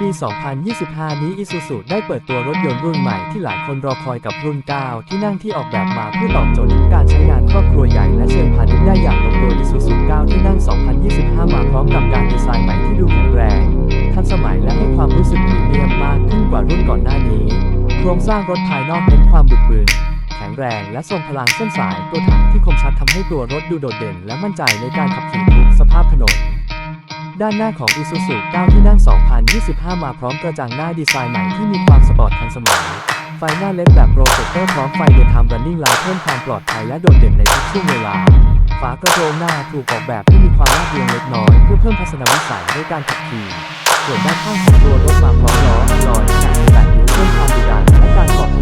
ปี 2025 นี้ Isuzu ได้เปิดตัวรถยนต์รุ่นใหม่ที่หลายคนรอคอยกับรุ่น 9 ที่นั่งที่ออกแบบมาเพื่อตอบโจทย์ทุกการใช้งานครอบครัวใหญ่และเชิงพาณิชย์ได้อย่างลงตัว Isuzu 9 ที่นั่ง 2025 มาพร้อมกับการดีไซน์ใหม่ที่ดูแข็งแรง ทันสมัยและให้ความรู้สึกพรีเมียมมากขึ้นกว่ารุ่นก่อนหน้านี้ โครงสร้างรถภายนอกเน้นความบึกบึนแข็งแรงและทรงพลังเส้นสายตัวถังที่คมชัดทำให้ตัวรถดูโดดเด่น และมั่นใจในการขับขี่ทุกสภาพถนน ด้านหน้าของ Isuzu 9 ที่นั่ง 2025 มาพร้อมกระจังหน้าดีไซน์ใหม่ที่มีความสปอร์ตทันสมัย ไฟหน้าเล็กแบบโปรเจคเตอร์พร้อมไฟเดย์ไทม์รันนิ่งไลท์เพิ่มความปลอดภัยและโดดเด่นในทุกช่วงเวลา ฝากระโปรงหน้าถูกออกแบบให้มีความลาดเรียงเล็กน้อย เพื่อเพิ่มทัศนวิสัยในการขับขี่ส่วนด้านข้างของตัวรถมาพร้อมล้อลอยขนาด8นิ้วเพิ่มความดุดันและการเกา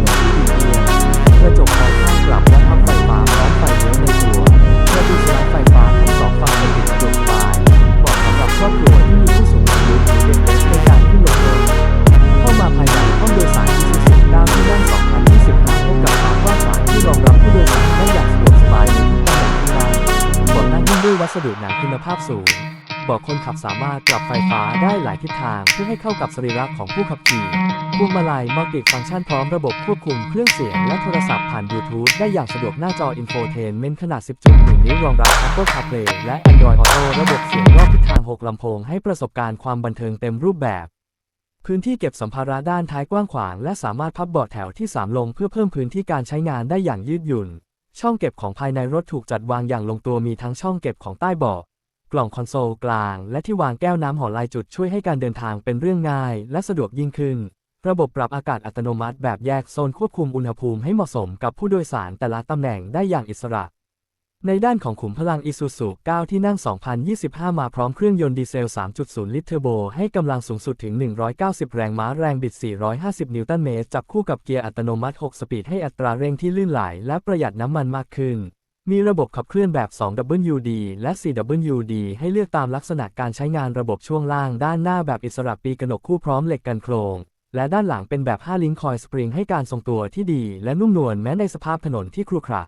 ด้วยวัสดุหนังคุณภาพสูงบาะคนขับสามารถปรับไฟฟ้าได้หลายทิศทางเพื่อให้เข้ากับสรีระของผู้ขับขี่พวงมาลัยมัลติฟังก์ชันพร้อมระบบควบคุมเครื่องเสียงและโทรศัพท์ผ่านบลูทูธได้อย่างสะดวกหน้าจออินโฟเทนเมนต์ขนาด 10.1 นิ้วรองรับ Apple CarPlay และ Android Auto ระบบเสียงรอบทิศทาง 6 ลำโพงให้ประสบการณ์ความบันเทิงเต็มรูปแบบ พื้นที่เก็บสัมภาระด้านท้ายกว้างขวาง และสามารถพับเบาะแถวที่ 3 ลงเพื่อเพิ่มพื้นที่การใช้งานได้อย่างยืดหยุ่น ช่องเก็บของภายในรถถูกจัดวางอย่างลงตัวมีทั้งช่องเก็บของใต้เบาะกล่องคอนโซลกลาง และที่วางแก้วน้ำห่อลายจุดช่วยให้การเดินทางเป็นเรื่องง่าย และสะดวกยิ่งขึ้น ระบบปรับอากาศอัตโนมัติแบบแยกโซนควบคุมอุณหภูมิให้เหมาะสมกับผู้โดยสารแต่ละตำแหน่งได้อย่างอิสระ ในด้านของขุมพลัง Isuzu 9 ที่นั่ง 2025 มาพร้อมเครื่องยนต์ดีเซล 3.0 ลิตรเทอร์โบ ให้กำลังสูงสุดถึง 190 แรงม้าแรงบิด 450 นิวตันเมตร จับคู่กับเกียร์อัตโนมัติ 6 สปีดให้อัตราเร่งที่ลื่นไหลและประหยัดน้ำมันมากขึ้น มีระบบขับเคลื่อนแบบ 2WD และ 4WD ให้เลือกตามลักษณะการใช้งานระบบช่วงล่าง ด้านหน้าแบบอิสระปีกนกคู่พร้อมเหล็กกันโครงและด้านหลังเป็นแบบ 5 ลิงคอยสปริงให้การทรงตัวที่ดี และนุ่มนวลแม้ในสภาพถนนที่ครุขระ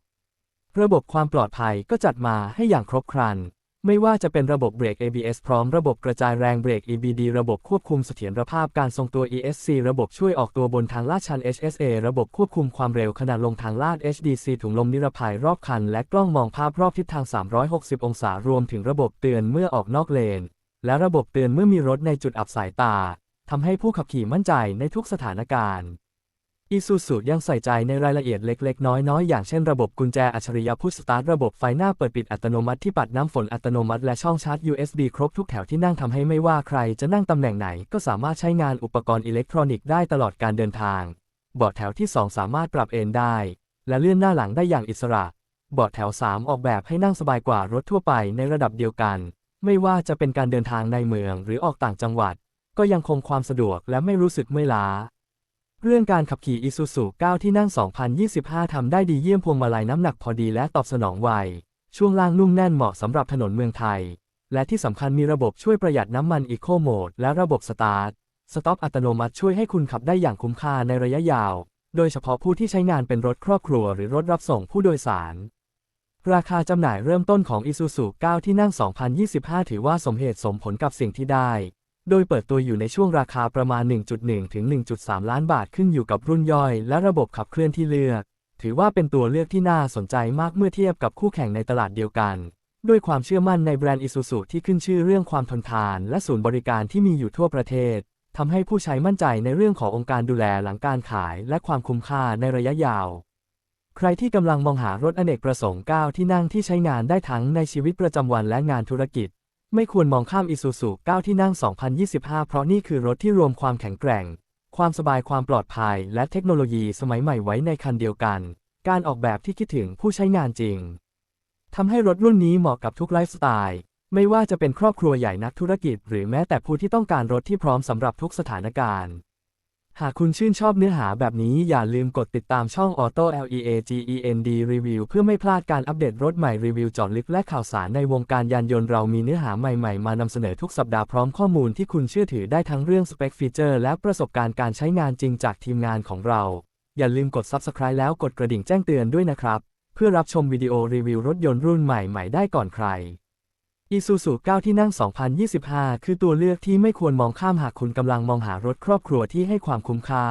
ระบบความปลอดภัยก็จัดมาให้อย่างครบครัน ไม่ว่าจะเป็นระบบเบรก ABS พร้อมระบบกระจายแรงเบรก EBD ระบบควบคุมเสถียรภาพการทรงตัว ESC ระบบช่วยออกตัวบนทางลาดชัน HSA ระบบควบคุมความเร็วขณะลงทางลาด HDC ถุงลมนิรภัยรอบคัน และกล้องมองภาพรอบทิศทาง 360 องศารวมถึงระบบเตือนเมื่อออกนอกเลน และระบบเตือนเมื่อมีรถในจุดอับสายตาทำให้ผู้ขับขี่มั่นใจในทุกสถานการณ์ อีซูซูยังใส่ใจในรายละเอียดเล็ก ๆ น้อย ๆ อย่างเช่นระบบกุญแจอัจฉริยะพุชสตาร์ทระบบไฟหน้าเปิดปิดอัตโนมัติที่ปัดน้ำฝนอัตโนมัติและช่องชาร์จ USB ครบทุกแถวที่นั่งทำให้ไม่ว่าใครจะนั่งตำแหน่งไหน ก็สามารถใช้งานอุปกรณ์อิเล็กทรอนิกส์ได้ตลอดการเดินทาง เบาะแถวที่ 2 สามารถปรับเอนได้ และเลื่อนหน้าหลังได้อย่างอิสระ เบาะแถว 3 ออกแบบให้นั่งสบายกว่ารถทั่วไปในระดับเดียวกัน ไม่ว่าจะเป็นการเดินทางในเมืองหรือออกต่างจังหวัด ก็ยังคงความสะดวกและไม่รู้สึกเมื่อยล้า เรื่องการขับขี่ Isuzu 9 ที่นั่ง 2025 ทำได้ดีเยี่ยมพวงมาลัยน้ำหนักพอดีและตอบสนองไว ช่วงล่างนุ่มแน่นเหมาะสำหรับถนนเมืองไทย และที่สำคัญมีระบบช่วยประหยัดน้ำมัน Eco Mode และระบบสตาร์ทสต็อปอัตโนมัติช่วยให้คุณขับได้อย่างคุ้มค่าในระยะยาว โดยเฉพาะผู้ที่ใช้งานเป็นรถครอบครัวหรือรถรับส่งผู้โดยสาร ราคาจำหน่ายเริ่มต้นของ Isuzu 9 ที่นั่ง 2025 ถือว่าสมเหตุสมผลกับสิ่งที่ได้ โดยเปิดตัวอยู่ในช่วงราคาประมาณ 1.1 ถึง 1.3 ล้านบาทขึ้นอยู่กับรุ่นย่อย และระบบขับเคลื่อนที่เลือก ถือว่าเป็นตัวเลือกที่น่าสนใจมากเมื่อเทียบกับคู่แข่งในตลาดเดียวกัน ด้วยความเชื่อมั่นในแบรนด์ Isuzu ที่ขึ้นชื่อเรื่องความทนทาน และศูนย์บริการที่มีอยู่ทั่วประเทศทำให้ผู้ใช้มั่นใจในเรื่องขององค์การดูแลหลังการขาย และความคุ้มค่าในระยะยาว ใครที่กำลังมองหารถอเนกประสงค์ 9 ที่นั่งที่ใช้งานได้ทั้งในชีวิตประจำวันและงานธุรกิจ ไม่ควรมองข้าม Isuzu 9ที่นั่ง 2025 เพราะนี่คือรถที่รวมความแข็งแกร่ง ความสบายความปลอดภัย และเทคโนโลยีสมัยใหม่ไว้ในคันเดียวกัน การออกแบบที่คิดถึงผู้ใช้งานจริงทำให้รถรุ่นนี้เหมาะกับทุกไลฟ์สไตล์ ไม่ว่าจะเป็นครอบครัวใหญ่นักธุรกิจ หรือแม้แต่ผู้ที่ต้องการรถที่พร้อมสำหรับทุกสถานการณ์ หากคุณชื่นชอบเนื้อหาแบบนี้อย่าลืมกดติดตามช่อง Auto LEAGEND Review เพื่อไม่พลาดการอัปเดตรถใหม่รีวิวจาะลึกและข่าวสารในวงการยานยนต์เรามีเนื้อหาใหม่ๆ มานำเสนอทุกสัปดาห์พร้อมข้อมูลที่คุณเชื่อถือได้ทั้งเรื่องสเปคฟีเจอร์และประสบการณ์การใช้งานจริงจากทีมงานของเรา อย่าลืมกด Subscribe แล้วกดกระดิ่งแจ้งเตือนด้วยนะครับ เพื่อรับชมวิดีโอรีวิวรถยนต์รุ่นใหม่ๆได้ก่อนใคร Isuzu 9ที่นั่ง 2025 คือตัวเลือกที่ไม่ควรมองข้ามหากคุณกำลังมองหารถครอบครัวที่ให้ความคุ้มค่า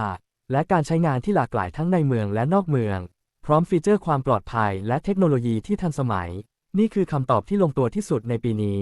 และการใช้งานที่หลากหลายทั้งในเมืองและนอกเมือง พร้อมฟีเจอร์ความปลอดภัยและเทคโนโลยีที่ทันสมัย นี่คือคำตอบที่ลงตัวที่สุดในปีนี้